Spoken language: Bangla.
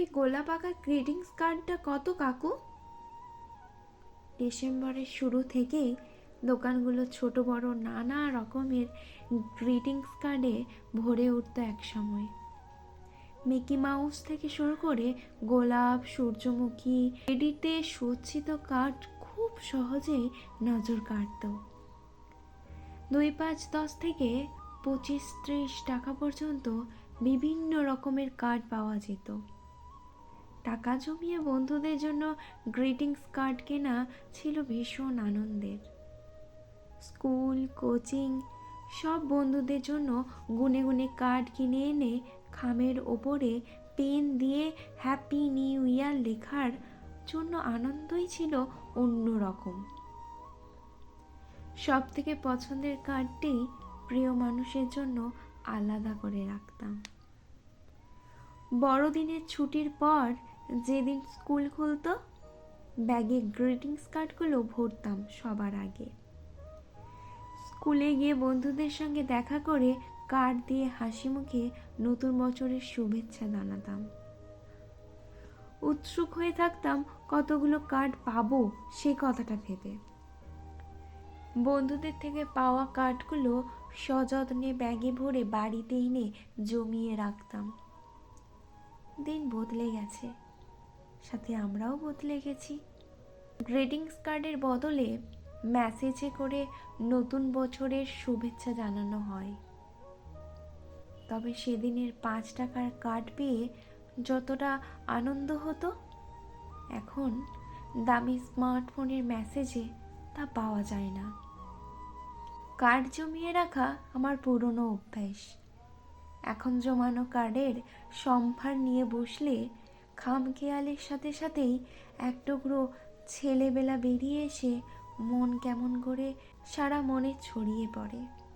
ওই গোলাপ আঁকা গ্রিটিংস কার্ডটা কত, কাকু? ডিসেম্বরের শুরু থেকেই দোকানগুলো ছোট, বড়, নানা রকমের গ্রিটিংস কার্ডে ভরে উঠত এক সময়। মিকি মাউস থেকে শুরু করে গোলাপ, সূর্যমুখী এডিতে সজ্জিত কার্ড খুব সহজেই নজর কাটত দুই পাঁচ দশ থেকে পঁচিশ ত্রিশ টাকা পর্যন্ত বিভিন্ন রকমের কার্ড পাওয়া যেত। টাকা জমিয়ে বন্ধুদের জন্য গ্রিটিংস কার্ড কেনা ছিল ভীষণ আনন্দের। স্কুল, কোচিং সব বন্ধুদের জন্য গুনে গুনে কার্ড কিনে এনে খামের ওপরে পেন দিয়ে হ্যাপি নিউ ইয়ার লেখার জন্য আনন্দই ছিল অন্য রকম সব থেকে পছন্দের কার্ডটি প্রিয় মানুষের জন্য আলাদা করে রাখতাম। বড়দিনের ছুটির পর যেদিন স্কুল খুলতো, ব্যাগে গ্রিটিংস কার্ডগুলো ভরতাম সবার আগে। স্কুলে গিয়ে বন্ধুদের সঙ্গে দেখা করে কার্ড দিয়ে হাসি মুখে নতুন বছরের শুভেচ্ছা জানাতাম। উৎসুক হয়ে থাকতাম, কতগুলো কার্ড পাবো সে কথাটা ভেবে। বন্ধুদের থেকে পাওয়া কার্ডগুলো সযত্নে ব্যাগে ভরে বাড়িতে এনে জমিয়ে রাখতাম। দিন বদলে গেছে। সাথে আমরাও বদলে গেছি। গ্রিটিংস কার্ডের বদলে মেসেজে করে নতুন বছরের শুভেচ্ছা জানানো হয়। তবে সেদিনের পাঁচ টাকার কার্ড পেয়ে যতটা আনন্দ হতো, এখন দামি স্মার্টফোনের মেসেজে তা পাওয়া যায় না। কার্ড জমিয়ে রাখা আমার পুরনো অভ্যাস। এখন জমানো কার্ডের সম্ভার নিয়ে বসলে খাম খামখেয়ালের সাথে সাথেই এক টুকরো ছেলেবেলা বেরিয়ে এসে মন কেমন করে সারা মনে ছড়িয়ে পড়ে।